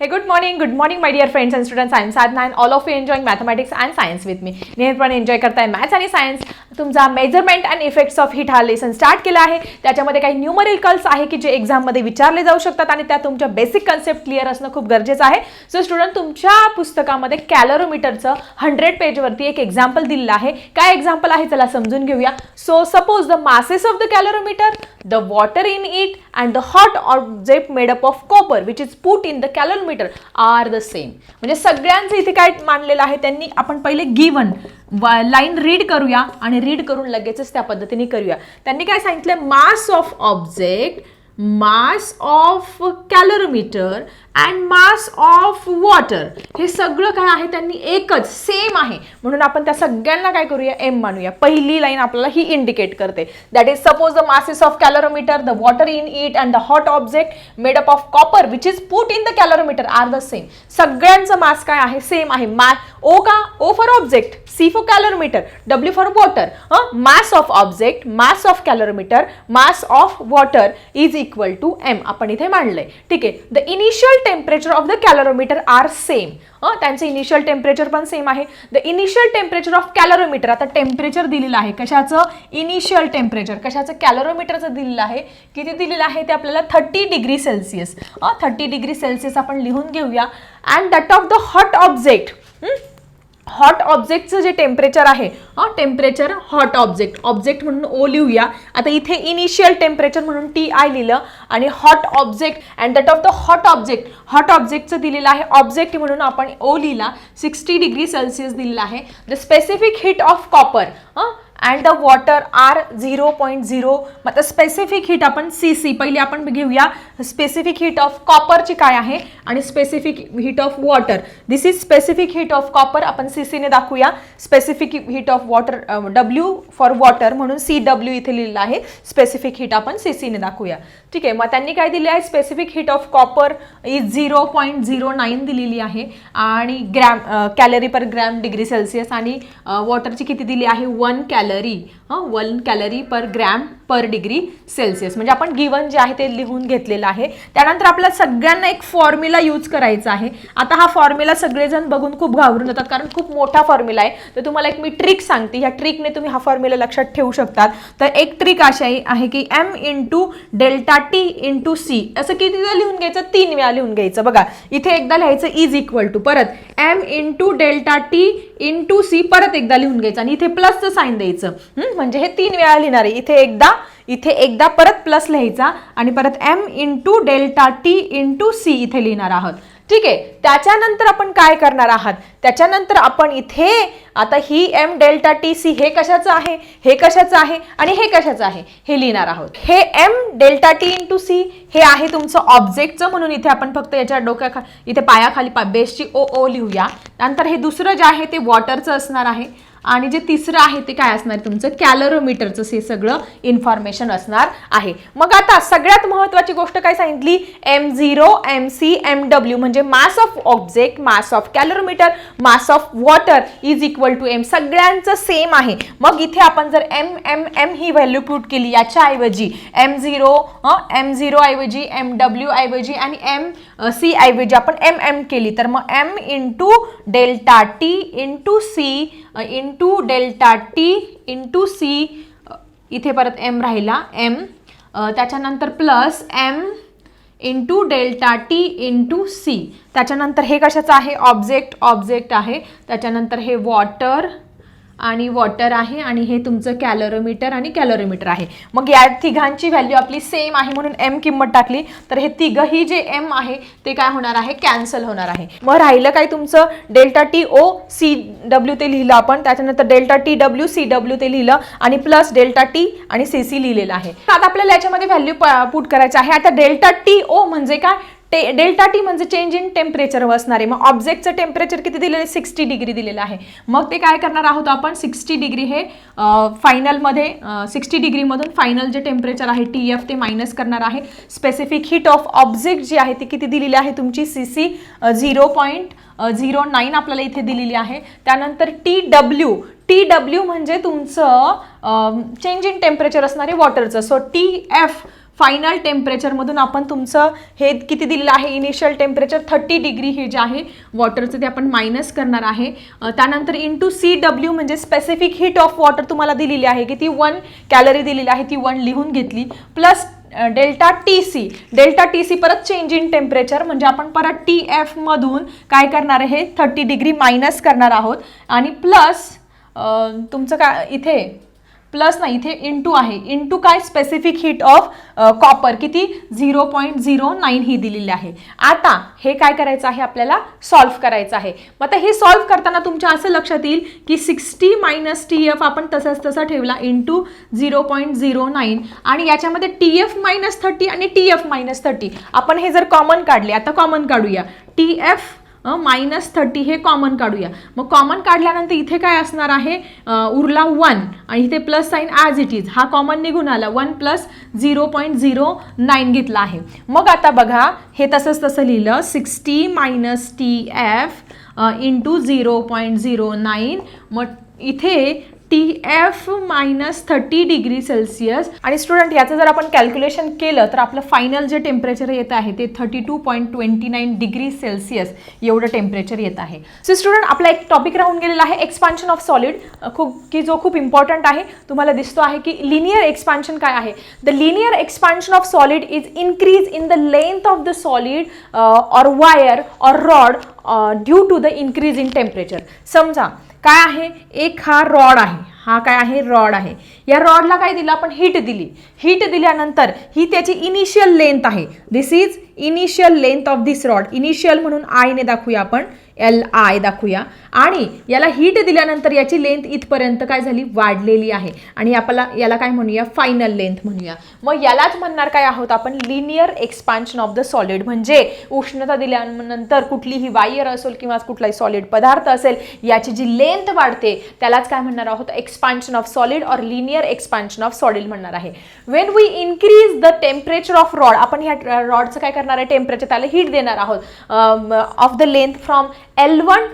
Hey, good morning, good morning, my dear friends and students. I am Sadhna and all of you enjoying mathematics and science with me. Enjoy करताय maths आणि science तुमचा measurement and effects of heat हा lesson start केला आहे. त्याच्यामध्ये काही numericals आहे की जे एक्झाममध्ये विचारले जाऊ शकतात आणि त्या तुमच्या बेसिक कन्सेप्ट क्लिअर असणं खूप गरजेचं आहे. सो स्टुडंट तुमच्या पुस्तकामध्ये कॅलरोमीटरचं हंड्रेड पेजवरती एक एक्झाम्पल दिलेलं आहे. काय एक्झाम्पल आहे? चला समजून घेऊया. So suppose the masses of the calorimeter the water in it and the hot object made up of copper which is put in the calorimeter are the same म्हणजे सगळ्यांचं इथे काय मानलेलं आहे त्यांनी आपण पहिले गिवन लाईन रीड करूया आणि रीड करून लगेचच त्या पद्धतीने करूया. त्यांनी काय सांगितलं? Mass of object mass of calorimeter and mass of water. हे सगळं काय आहे? त्यांनी एकच सेम आहे. म्हणून आपण त्या सगळ्यांना काय करूया? एम मानूया. पहिली लाईन आपल्याला ही इंडिकेट करते. That is suppose the masses of calorimeter the water in it and the hot object made up of copper which is put in the calorimeter are the same सगळ्यांचं mass काय आहे? Same आहे. मा O का? O for object C for calorimeter W for water mass of object mass of calorimeter mass of water is equal to M आपण इथे मांडलंय. ठीक आहे? The initial temperature of the calorimeter are same त्यांचं initial temperature पण same आहे. The initial temperature of calorimeter आता temperature दिलेलं आहे. कशाचं? इनिशियल टेम्परेचर कशाचं? कॅलरोमीटरचं दिलेलं आहे. किती दिलेलं आहे ते आपल्याला thirty degree Celsius thirty degree Celsius आपण लिहून घेऊया. And that of the hot object hot ऑब्जेक्टचं जे टेम्परेचर आहे हां टेम्परेचर हॉट ऑब्जेक्ट ऑब्जेक्ट म्हणून ओ लिहूया. आता इथे इनिशियल टेम्परेचर म्हणून टी आय लिहिलं आणि hot object and that of the hot object hot ऑब्जेक्टचं दिलेलं आहे. ऑब्जेक्ट म्हणून आपण ओ लिहिला. सिक्स्टी डिग्री सेल्सिअस दिलेला आहे. The specific heat of copper हां? And the water are zero point zero मग आता स्पेसिफिक हीट आपण सी सी पहिली आपण घेऊया. स्पेसिफिक हीट ऑफ कॉपरची काय आहे? आणि specific heat of water this is specific heat of copper आपण सी सीने दाखवूया. Specific heat of water W for water म्हणून सी डब्ल्यू इथे लिहिलं आहे. स्पेसिफिक हिट आपण सी सीने दाखवूया. ठीक आहे मग त्यांनी काय दिले आहे? Specific heat of copper is zero point zero nine दिलेली आहे. आणि gram calorie per gram degree Celsius आणि वॉटरची किती दिली आहे? वन कॅल कॅलरी हां one calorie per gram per degree Celsius म्हणजे आपण गिवन जे आहे ते लिहून घेतलेलं आहे. त्यानंतर आपल्या सगळ्यांना एक फॉर्म्युला यूज करायचा आहे. आता हा फॉर्म्युला सगळेजण बघून खूप घाबरून जातात कारण खूप मोठा फॉर्म्युला आहे. तर तुम्हाला एक मी ट्रिक सांगते. ह्या ट्रिकने तुम्ही हा फॉर्म्युला लक्षात ठेवू शकतात. तर एक ट्रिक अशी आहे की M into delta T into C असं कितीदा लिहून घ्यायचं? तीन वेळा लिहून घ्यायचं. बघा इथे एकदा लिहायचं इज इक्वल टू परत M into delta T into C परत एकदा लिहून घ्यायचं. आणि इथे प्लसचं साईन द्यायचं. म्हणजे हे तीन वेळा लिहिणार आहे. इथे एकदा इथे एकदा परत प्लस लिहायचा आणि परत M into delta T into C इथे लिहिणार आहोत. ठीक आहे? त्याच्यानंतर आपण काय करणार आहात? त्याच्यानंतर आपण इथे आता ही एम डेल्टा टी सी हे कशाचं आहे? हे कशाचं आहे? आणि हे कशाचं आहे? हे लिहिणार आहोत. हे M delta T into C हे आहे तुमचं ऑब्जेक्टचं म्हणून इथे आपण फक्त याच्या डोक्याखा इथे पायाखाली पा बेसची ओ ओ लिहूया. नंतर हे दुसरं जे आहे ते वॉटरचं असणार आहे. आणि जे तिसरं आहे ते काय असणार? तुमचं कॅलरोमीटरचं हे सगळं इन्फॉर्मेशन असणार आहे. मग आता सगळ्यात महत्त्वाची गोष्ट काय सांगितली? M zero M C M W म्हणजे mass of object mass of calorimeter mass of water is equal to M सगळ्यांचं सेम आहे. मग इथे आपण जर एम एम एम ही व्हॅल्यू पुट केली याच्या ऐवजी एम झिरो एम झिरो ऐवजी एम डब्ल्यू ऐवजी आणि एम सी ऐवजी आपण एम एम केली तर मग M into delta T into C into delta T into C इथे परत एम राहिला एम त्याच्यानंतर plus M into delta T into C त्याच्यानंतर हे कशाचं आहे? ऑब्जेक्ट ऑब्जेक्ट आहे. त्याच्यानंतर हे वॉटर आणि वॉटर आहे आणि हे तुमचं कॅलरोमीटर आणि कॅलरोमीटर आहे. मग या तिघांची व्हॅल्यू आपली सेम आहे म्हणून एम किंमत टाकली. तर हे तिघही जे एम आहे ते काय होणार आहे? कॅन्सल होणार आहे. मग राहिलं काय तुमचं? Delta T O C W ते लिहिलं आपण. त्याच्यानंतर delta T W C W ते लिहिलं. आणि प्लस डेल्टा टी आणि सी सी लिहिलेलं आहे. आता आपल्याला याच्यामध्ये व्हॅल्यू पुट करायचं आहे. आता डेल्टा टी ओ म्हणजे काय? टे डेल्टा टी म्हणजे चेंज इन टेम्परेचर असणार आहे. मग ऑब्जेक्टचं टेम्परेचर किती दिलेलं आहे? सिक्स्टी डिग्री दिलेलं आहे. मग ते काय करणार आहोत आपण? सिक्स्टी डिग्री हे फायनलमध्ये सिक्स्टी डिग्रीमधून फायनल जे टेम्परेचर आहे टी एफ ते मायनस करणार आहे. स्पेसिफिक हिट ऑफ ऑब्जेक्ट जी आहे ती किती दिलेली आहे तुमची? C C zero point zero nine आपल्याला इथे दिलेली आहे. त्यानंतर टी डब्ल्यू टी डब्ल्यू म्हणजे तुमचं चेंज इन टेम्परेचर असणारे वॉटरचं सो टी एफ फायनल टेम्परेचरमधून आपण तुमचं हे किती दिलेलं आहे? इनिशियल टेम्परेचर थर्टी डिग्री हे जे आहे वॉटरचं ते आपण मायनस करणार आहे. त्यानंतर त्यानंतर इंटू सी डब्ल्यू म्हणजे स्पेसिफिक हीट ऑफ वॉटर तुम्हाला दिलेली आहे की ती वन कॅलरी दिलेली आहे ती वन लिहून घेतली. Plus delta T C delta T C परत चेंज इन टेम्परेचर म्हणजे आपण परत टी एफमधून काय करणार आहे? थर्टी डिग्री मायनस करणार आहोत. आणि प्लस तुमचं काय इथे प्लस नाही इथे इंटू आहे. इंटू काय स्पेसिफिक हीट ऑफ कॉपर किती? झिरो पॉईंट झिरो नाईन ही दिलेली आहे. आता हे काय करायचं आहे आपल्याला? सॉल्व्ह करायचं आहे. मग आता हे सॉल्व्ह करताना तुमच्या असं लक्षात येईल की सिक्स्टी मायनस टी एफ आपण तसाच तसा ठेवला into zero point zero nine आणि याच्यामध्ये टी एफ मायनस थर्टी आणि टी एफ मायनस थर्टी आपण हे जर कॉमन काढले आता कॉमन काढूया. टी एफ मायनस थर्टी हे कॉमन काढूया. मग कॉमन काढल्यानंतर इथे काय असणार आहे? उरला वन आणि इथे plus sign as it is हा कॉमन निघून आला. One plus zero point zero nine घेतला आहे. मग आता बघा हे तसंच तसं लिहिलं. Sixty minus T F into zero point zero nine मग इथे T F minus thirty degree Celsius आणि स्टुडंट याचं जर आपण कॅल्क्युलेशन केलं तर आपलं फायनल जे टेम्परेचर येत आहे ते thirty two point twenty nine degree Celsius एवढं टेम्परेचर येत आहे. सो स्टुडंट आपला एक टॉपिक राहून गेलेला आहे एक्सपान्शन ऑफ सॉलिड खूप की जो खूप इम्पॉर्टंट आहे. तुम्हाला दिसतो आहे की लिनियर एक्सपान्शन काय आहे? The linear expansion of solid is increase in the length of the solid or wire or rod due to the increase in temperature समजा काय आहे? एक हा रॉड आहे. हा काय आहे? रॉड आहे. या रॉडला काय दिलं? आपण हीट दिली. हीट दिल्यानंतर ही त्याची इनिशियल लेंथ आहे. This is initial length of this rod initial म्हणून आयने दाखवूया आपण. एल आय दाखवूया. आणि याला हीट दिल्यानंतर याची लेंथ इथपर्यंत काय झाली? वाढलेली आहे. आणि आपल्याला याला काय म्हणूया? फायनल लेंथ म्हणूया. मग यालाच म्हणणार काय आहोत आपण? Linear expansion of the solid म्हणजे उष्णता दिल्यानंतर कुठलीही वायर असेल किंवा कुठलाही सॉलिड पदार्थ असेल याची जी लेंथ वाढते त्यालाच काय म्हणणार आहोत? Expansion of solid or linear expansion of solid म्हणणार आहे. When we increase the temperature of rod आपण ह्या रॉडचं काय करणार आहे? टेम्परेचर त्याला हीट देणार आहोत. Of the length from L one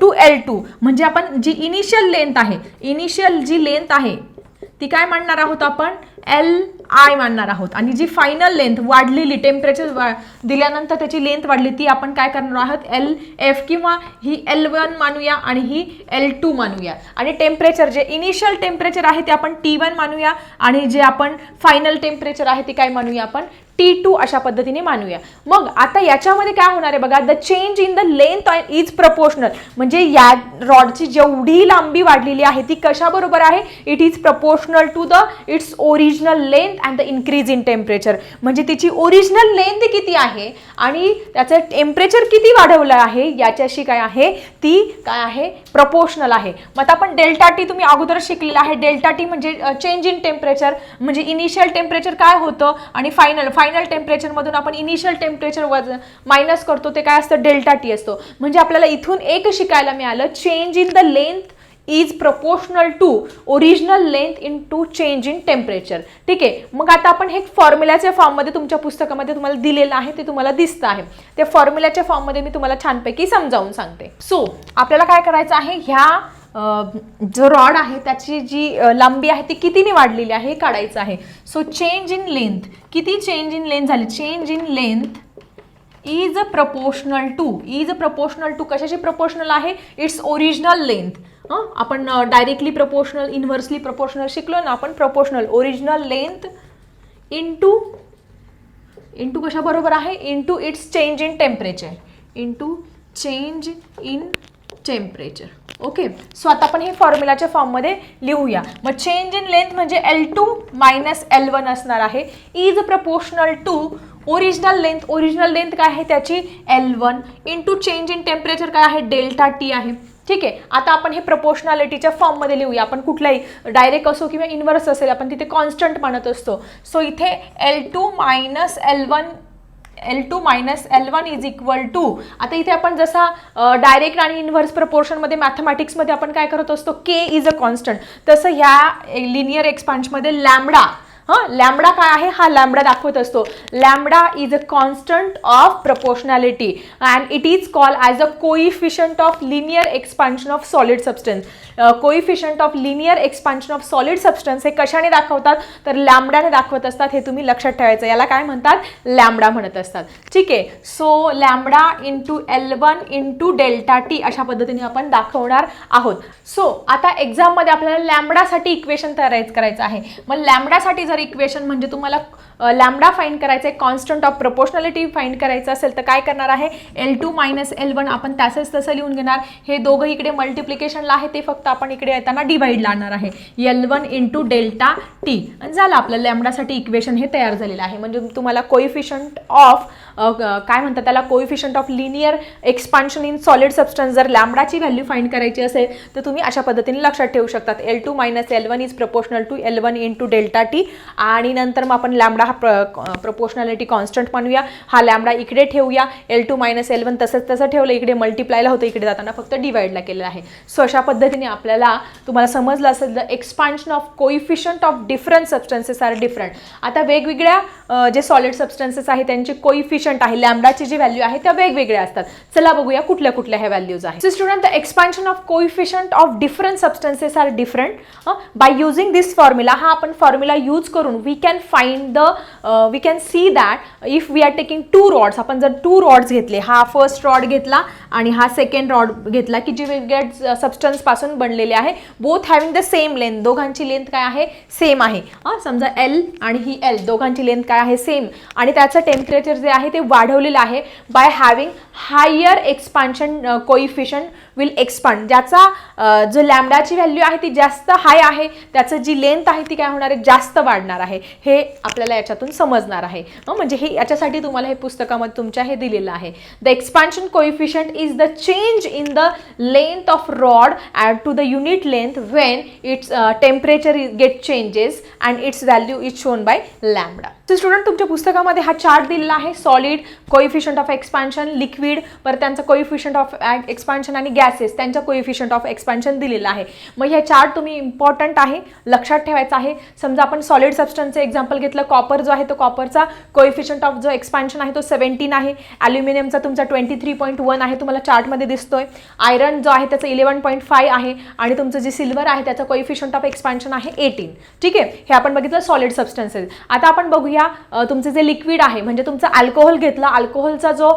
to L two म्हणजे आपण जी इनिशियल लेंथ आहे इनिशियल जी लेंथ आहे ती काय म्हणणार आहोत आपण? एल आय मानणार आहोत. आणि जी फायनल लेंथ वाढलेली टेम्परेचर वा दिल्यानंतर त्याची लेंथ वाढली ती आपण काय करणार आहोत? एल एफ किंवा ही एल वन मानूया आणि ही एल टू मानूया. आणि टेम्परेचर जे इनिशियल टेम्परेचर आहे ते आपण टी वन मानूया आणि जे आपण फायनल टेम्परेचर आहे ते काय मानूया आपण? टी टू अशा पद्धतीने मानूया. मग आता याच्यामध्ये काय होणार आहे बघा? The change in the length is proportional म्हणजे या रॉडची जेवढी लांबी वाढलेली आहे ती कशाबरोबर आहे? It is proportional to the its original length and the increase in temperature म्हणजे तिची ओरिजिनल लेंथ किती आहे आणि त्याचं टेम्परेचर किती वाढवलं आहे याच्याशी काय आहे ती काय आहे प्रपोशनल आहे. मग आता आपण डेल्टा टी तुम्ही अगोदर शिकलेलं आहे. डेल्टा टी म्हणजे चेंज इन टेम्परेचर म्हणजे इनिशियल टेम्परेचर काय होतं आणि फायनल फायनल टेम्परेचरमधून आपण इनिशियल टेम्परेचर वज मायनस करतो ते काय असतं? डेल्टा टी असतो. म्हणजे आपल्याला इथून एक शिकायला मिळालं change in the length is proportional to original length into change in temperature ठीक आहे? मग आता आपण हे फॉर्म्युलाच्या फॉर्ममध्ये तुमच्या पुस्तकामध्ये तुम्हाला दिलेलं आहे ते तुम्हाला दिसतं आहे. त्या फॉर्म्युलाच्या फॉर्ममध्ये मी तुम्हाला छानपैकी समजावून सांगते. सो आपल्याला काय करायचं आहे? ह्या जो रॉड आहे त्याची जी लांबी आहे ती कितीने वाढलेली आहे हे काढायचं आहे. सो चेंज इन लेंथ किती चेंज इन लेंथ झाली? Change in length is proportional to is proportional to कशाची प्रपोर्शनल आहे? इट्स ओरिजिनल लेंथ आपण डायरेक्टली प्रपोर्शनल इन्व्हर्सली प्रपोर्शनल शिकलो ना आपण proportional original length into into कशाबरोबर आहे? Into its change in temperature into change in temperature okay so आता आपण हे फॉर्म्युलाच्या फॉर्ममध्ये लिहूया. मग चेंज इन लेंथ म्हणजे L two minus L one असणार आहे. Is proportional to original length original length काय आहे? त्याची L one into change in temperature काय आहे? डेल्टा टी आहे. ठीक आहे आता आपण हे प्रपोर्शनॅलिटीच्या फॉर्ममध्ये लिहूया. आपण कुठलाही डायरेक्ट असो किंवा इन्व्हर्स असेल आपण तिथे कॉन्स्टंट म्हणत असतो. सो इथे L two minus L one L two minus L one is equal to आता इथे आपण जसा डायरेक्ट आणि इन्व्हर्स प्रपोर्शनमध्ये मॅथमॅटिक्समध्ये आपण काय करत असतो? के इज अ कॉन्स्टंट तसं ह्या लिनियर एक्सपान्शमध्ये लॅमडा हां लॅमडा काय आहे? हा लॅमडा दाखवत असतो. Lambda is a constant of proportionality and it is call as a coefficient of linear expansion of solid substance coefficient of linear expansion of solid substance हे कशाने दाखवतात? तर लॅमडाने दाखवत असतात हे तुम्ही लक्षात ठेवायचं. याला काय म्हणतात? लॅमडा म्हणत असतात. ठीक आहे. So lambda into L one into delta T अशा पद्धतीने आपण दाखवणार आहोत. सो आता एक्झाममध्ये आपल्याला लॅमडासाठी इक्वेशन तयार करायचं आहे. मग लॅमडासाठी जर इक्वेशन म्हणजे तुम्हाला लॅमडा फाईंड करायचं आहे कॉन्स्टंट ऑफ प्रपोर्शनॅलिटी फाईंड करायचं असेल तर काय करणार आहे? L two minus L one आपण तसंच तसं लिहून घेणार. हे दोघं इकडे मल्टिप्लिकेशनला आहे ते फक्त आपण इकडे येताना डिवाईड लावणार आहे. L one into delta T आणि झालं आपलं लॅमडासाठी इक्वेशन हे तयार झालेलं आहे. म्हणजे तुम्हाला कोइफिशंट ऑफ काय म्हणतात त्याला? Coefficient of linear expansion in solid substance जर लॅमडाची व्हॅल्यू फाईंड करायची असेल तर तुम्ही अशा पद्धतीने लक्षात ठेवू शकतात. L two minus L one is proportional to L one into delta T आणि नंतर मग आपण लॅमडा हा प्र प्रपोशनॅलिटी कॉन्स्टंट म्हणूया. हा लॅमडा इकडे ठेवूया. L two minus L one तसंच तसं ठेवलं. इकडे मल्टिप्लायला होतं. इकडे जाताना फक्त डिवाइडला केलेलं आहे. सो अशा पद्धतीने आपल्याला तुम्हाला समजलं असेल तर expansion of coefficient of different substances are different आता वेगवेगळ्या जे सॉलिड सबस्टन्सेस आहेत त्यांचे कोइफिशंट आहे लॅमडाची जी व्हॅल्यू आहे त्या वेगवेगळ्या असतात. चला बघूया कुठल्या कुठल्या ह्या व्हॅल्यूज आहेत. Student the expansion of coefficient of different substances are different by using this formula हा आपण फॉर्म्युला यूज करून we can find the we can see that if we are taking two rods आपण जर to rods घेतले हा first rod घेतला आणि हा सेकंड रॉड घेतला की जे वेगवेगळ्या uh, सबस्टन्सपासून बनलेले आहे both having the same length दोघांची लेंथ काय आहे? सेम आहे. हां समजा एल आणि ही एल दोघांची लेंथ काय आहे? सेम आणि त्याचं टेम्परेचर जे आहे ते वाढवलेलं आहे. By having higher expansion coefficient will expand ज्याचा uh, जो लॅमडाची व्हॅल्यू आहे ती जास्त हाय आहे त्याचं जी लेंथ आहे ती काय होणार आहे? जास्त वाढ वाढणार आहे हे आपल्याला याच्यातून समजणार आहे. म्हणजे हे याच्यासाठी तुम्हाला हे पुस्तकामध्ये तुमच्या हे दिलेलं आहे. The expansion coefficient is the change in the length of rod add to the unit length when its temperature get changes and its value is shown by lambda so student तुमच्या पुस्तकामध्ये हा चार्ट दिलेला आहे. Solid coefficient of expansion liquid परत त्यांचा coefficient of expansion आणि gases त्यांचा coefficient of expansion दिलेलं आहे. मग हे चार्ट तुम्ही इम्पॉर्टंट आहे लक्षात ठेवायचं आहे. समजा आपण सॉलिड सबस्टन्सचं एक्झाम्पल घेतलं कॉपर जो आहे तो कॉपरचा कोइफिशियंट ऑफ जो एक्सपान्शन आहे तो सेवन्टीन आहे. ॲल्युमिनियमचा तुमचा ट्वेंटी थ्री पॉईंट वन आहे तुम्हाला चार्टमध्ये दिसतोय. आयरन जो आहे त्याचं इलेवन पॉईंट फाय आहे आणि तुमचं जे सिल्वर आहे त्याचं कोइफिशियंट ऑफ एक्सपान्शन आहे एटीन ठीक आहे? हे आपण बघितलं सॉलिड सबस्टन्सेस आता आपण बघूया तुमचे तुमचं जे लिक्विड आहे म्हणजे तुमचं अल्कोहोल घेतलं अल्कोहोलचा जो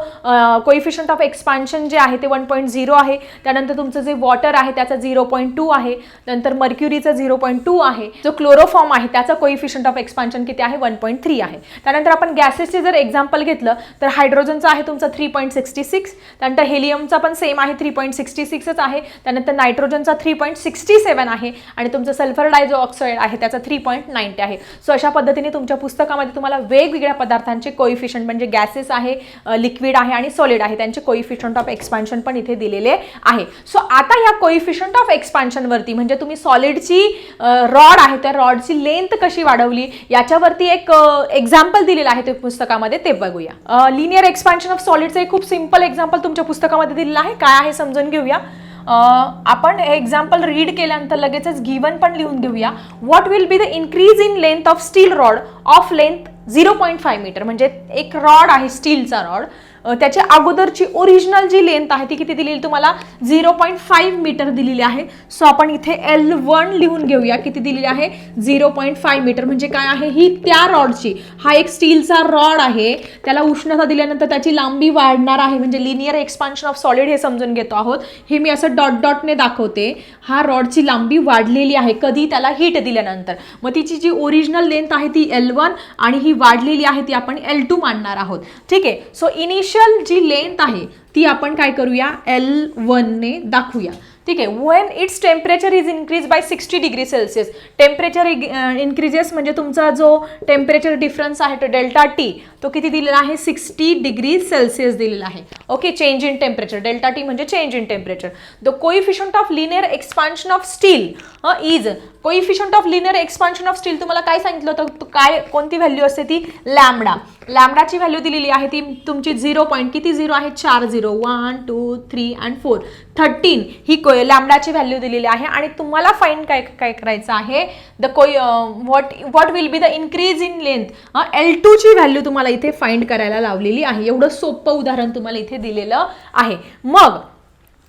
कोइफिशियंट ऑफ एक्सपान्शन जे आहे ते वन पॉईंट झिरो आहे. त्यानंतर तुमचं जे वॉटर आहे त्याचा झिरो पॉईंट टू आहे. नंतर मर्क्युरीचा झिरो पॉईंट टू आहे. जो क्लोरोफॉर्म आहे त्याचा त्याचं कोइफिशियंट ऑफ एक्सपान्शन किती आहे? वन पॉईंट थ्री आहे. त्यानंतर आपण गॅसेसचे जर एक्झाम्पल घेतलं तर हायड्रोजनचं आहे तुमचं थ्री पॉईंट सिक्स्टी सिक्स त्यानंतर हेलियमचा पण सेम आहे थ्री पॉईंट सिक्स्टी सिक्सच आहे त्यानंतर नायट्रोजनचा थ्री पॉईंट सिक्स्टी सेवन आहे आणि तुमचं सल्फर डायझो ऑक्साईड आहे त्याचा थ्री पॉईंट नाईन्टी आहे. सो अशा पद्धतीने तुमच्या पुस्तकामध्ये तुम्हाला वेगवेगळ्या पदार्थांचे कोइफिशियंट म्हणजे गॅसेस आहे लिक्विड आहे आणि सॉलिड आहे त्यांचे कोइफिशियंट ऑफ एक्सपान्शन पण इथे दिलेले आहे. सो आता ह्या कोइफिशियंट ऑफ एक्सपान्शनवरती म्हणजे तुम्ही सॉलिडची रॉड आहे त्या रॉडची लेंथ कशी वाढवली. याच्यावरती एक एक्झाम्पल दिलेलं आहे ते पुस्तकामध्ये ते बघूया. लिनियर एक्सपान्शन ऑफ सॉलिडचं एक खूप सिंपल एक्झाम्पल तुमच्या पुस्तकामध्ये दिलेलं आहे. काय आहे समजून घेऊया. आपण एक्झाम्पल रीड केल्यानंतर लगेचच गिवन पण लिहून घेऊया. What will be the increase in length of steel rod of length zero point five metre म्हणजे एक रॉड आहे स्टीलचा रॉड त्याच्या अगोदरची ओरिजिनल जी लेंथ आहे ती किती दिलेली तुम्हाला? झिरो पॉईंट फाईव्ह मीटर दिलेली आहे. सो आपण इथे एल वन लिहून घेऊया किती दिलेली आहे? झिरो पॉईंट फाईव्ह मीटर म्हणजे काय आहे? ही त्या रॉडची हा एक स्टीलचा रॉड आहे. त्याला उष्णता दिल्यानंतर त्याची लांबी वाढणार आहे. म्हणजे लिनियर एक्सपान्शन ऑफ सॉलिड हे समजून घेतो आहोत. हे मी असं डॉट डॉटने दाखवते. हा रॉडची लांबी वाढलेली आहे. कधी त्याला हीट दिल्यानंतर. मग तिची जी ओरिजिनल लेंथ आहे ती एल वन आणि ही वाढलेली आहे ती आपण एल टू मानणार आहोत. ठीक आहे? सो इनिशियल जी लेंथ आहे ती आपण काय करूया? एल वनने दाखवूया. ठीक आहे. When its temperature is increase by sixty degree Celsius temperature increases म्हणजे तुमचा जो टेम्परेचर डिफरन्स आहे तो डेल्टा टी तो किती दिलेला आहे? सिक्स्टी डिग्री सेल्सिअस दिलेला आहे. Okay change in temperature delta T म्हणजे change in temperature the coefficient of linear expansion of steel is coefficient of linear expansion of steel तुम्हाला काय सांगितलं होतं? काय कोणती व्हॅल्यू असते ती? लॅमडा लॅमडाची व्हॅल्यू दिलेली आहे ती तुमची झिरो पॉईंट किती झिरो आहे? चार zero one two three and four thirteen ही को लॅमडाची व्हॅल्यू दिलेली आहे. आणि तुम्हाला फाईंड काय काय करायचं आहे? द कोय what what will be the increase in length L टूची value तुम्हाला इथे फाईंड करायला लावलेली आहे. एवढं सोपं उदाहरण तुम्हाला इथे दिलेलं आहे. मग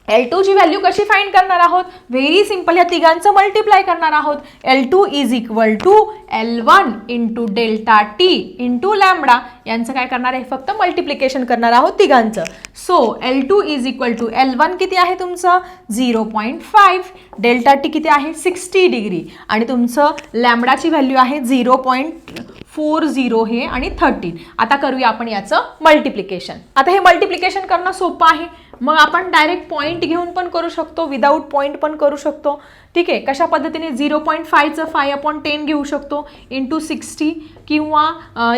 एल टूची व्हॅल्यू कशी फाईंड करणार आहोत? व्हेरी सिंपल या तिघांचं मल्टिप्लाय करणार आहोत. L two is equal to L one into delta T into lambda यांचं काय करणार आहे? फक्त मल्टिप्लिकेशन करणार आहोत तिघांचं. So L two is equal to L one किती आहे तुमचं? Zero point five delta T किती आहे? सिक्स्टी डिग्री आणि तुमचं लॅमडाची व्हॅल्यू आहे झिरो पॉईंट फोर झिरो हे आणि थर्टीन आता करूया आपण याचं मल्टिप्लिकेशन आता हे मल्टिप्लिकेशन करणं सोपं आहे. मग आपण डायरेक्ट पॉईंट घेऊन पण करू शकतो विदाऊट पॉईंट पण करू शकतो. ठीक आहे कशा पद्धतीने झिरो पॉईंट फायचं फाय अपॉन टेन घेऊ शकतो? इंटू सिक्स्टी किंवा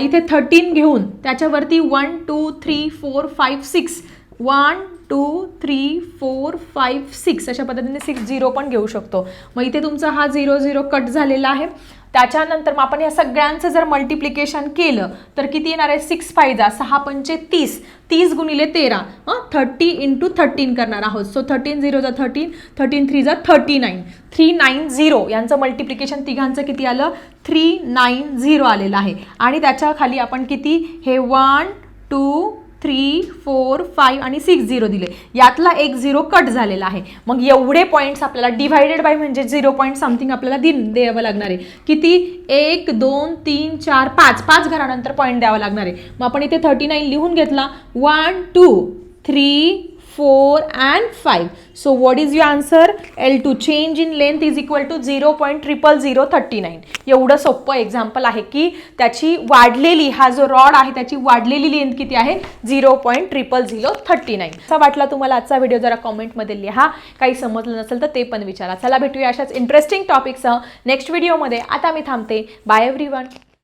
इथे थर्टीन घेऊन त्याच्यावरती one two three four five six one two three four five six अशा पद्धतीने सिक्स झिरो पण घेऊ शकतो. मग इथे तुमचा हा झिरो झिरो कट झालेला आहे. त्याच्यानंतर मग आपण या सगळ्यांचं जर मल्टिप्लिकेशन केलं तर किती येणार आहे? सिक्स फायजा सहा पंचे तीस. तीस गुणिले तेरा. हां? थर्टी इंटू थर्टीन करणार आहोत. सो थर्टीन झिरो जा थर्टीन थर्टीन थ्री जा thirty nine three nine zero यांचं मल्टिप्लिकेशन तिघांचं किती आलं? थ्री नाईन झिरो आलेलं आहे. आणि त्याच्याखाली आपण किती? हे one two three four five आणि सिक्स झिरो दिले. यातला एक झिरो कट झालेला आहे. मग एवढे पॉईंट्स आपल्याला डिव्हायडेड बाय म्हणजे झिरो पॉईंट समथिंग आपल्याला दिन द्यावं लागणार आहे. किती? एक दोन तीन चार पाच. पाच घरानंतर पॉईंट द्यावा लागणार आहे. मग आपण इथे थर्टी नाईन लिहून घेतला. One two three four and five so what is your answer L two change in length is equal to zero point triple zero thirty nine एवढं सोपं एक्झाम्पल आहे की त्याची वाढलेली हा जो रॉड आहे त्याची वाढलेली लेंथ किती आहे? Zero point triple zero thirty nine असा वाटला तुम्हाला आजचा व्हिडिओ जरा कॉमेंटमध्ये लिहा. काही समजलं नसेल तर ते पण विचारा. चला भेटूया अशाच इंटरेस्टिंग टॉपिकसह नेक्स्ट व्हिडिओमध्ये आता मी थांबते. Bye every one